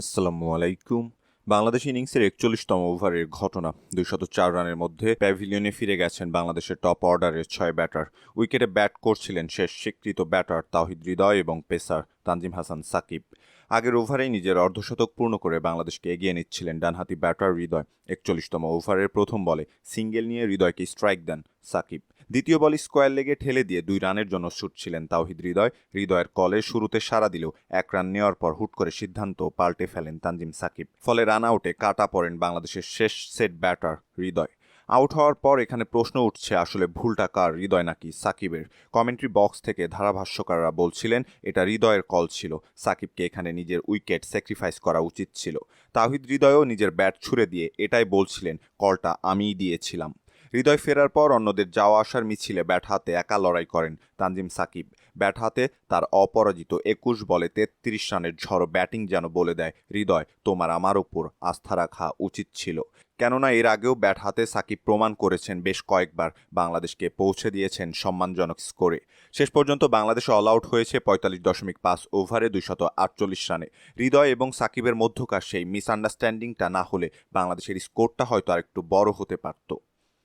আসসালামু আলাইকুম। বাংলাদেশ ইনিংসের একচল্লিশতম ওভারের ঘটনা, দুইশত চার রানের মধ্যে প্যাভিলিয়নে ফিরে গেছেন বাংলাদেশের টপ অর্ডারের ছয় ব্যাটার। উইকেটে ব্যাট করছিলেন শেষ স্বীকৃত ব্যাটার তাহিদ হৃদয় এবং পেসার তানজিম হাসান সাকিব। আগের ওভারেই নিজের অর্ধশতক পূর্ণ করে বাংলাদেশকে এগিয়ে নিচ্ছিলেন ডানহাতি ব্যাটার হৃদয়। একচল্লিশতম ওভারের প্রথম বলে সিঙ্গেল নিয়ে হৃদয়কে স্ট্রাইক দেন সাকিব। দ্বিতীয় বলে স্কোয়ার লেগে ঠেলে দিয়ে দুই রানের জন্য ছুটছিলেন তাওহিদ হৃদয়। হৃদয়ের কলে শুরুতে সাড়া দিলেও এক রান নেওয়ার পর হুট করে সিদ্ধান্ত পাল্টে ফেলেন তানজিম সাকিব। ফলে রান আউটে কাটা পড়েন বাংলাদেশের শেষ সেট ব্যাটার হৃদয়। আউট হওয়ার পর এখানে প্রশ্ন উঠছে, আসলে ভুলটা কার? হৃদয় নাকি সাকিবের? কমেন্ট্রি বক্স থেকে ধারাভাষ্যকাররা বলছিলেন, এটা হৃদয়ের কল ছিল। সাকিবকে এখানে নিজের উইকেট স্যাক্রিফাইস করা উচিত ছিল। তাহিদ হৃদয়ও নিজের ব্যাট ছুড়ে দিয়ে এটাই বলছিলেন, কলটা আমিই দিয়েছিলাম। হৃদয় ফেরার পর অন্যদের যাওয়া আসার মিছিলে ব্যাট হাতে একা লড়াই করেন তানজিম সাকিব। ব্যাট হাতে তার অপরাজিত একুশ বলে তেত্রিশ রানের ঝড় ব্যাটিং যেন বলে দেয়, হৃদয়, তোমার আমার ওপর আস্থা রাখা উচিত ছিল। কেননা এর আগেও ব্যাট হাতে সাকিব প্রমাণ করেছেন বেশ কয়েকবার, বাংলাদেশকে পৌঁছে দিয়েছেন সম্মানজনক স্কোরে। শেষ পর্যন্ত বাংলাদেশ অল আউট হয়েছে পঁয়তাল্লিশ দশমিক পাঁচ ওভারে দুইশত আটচল্লিশ রানে। হৃদয় এবং সাকিবের মধ্যকার সেই মিসআন্ডারস্ট্যান্ডিংটা না হলে বাংলাদেশের স্কোরটা হয়তো আরেকটু বড় হতে পারত।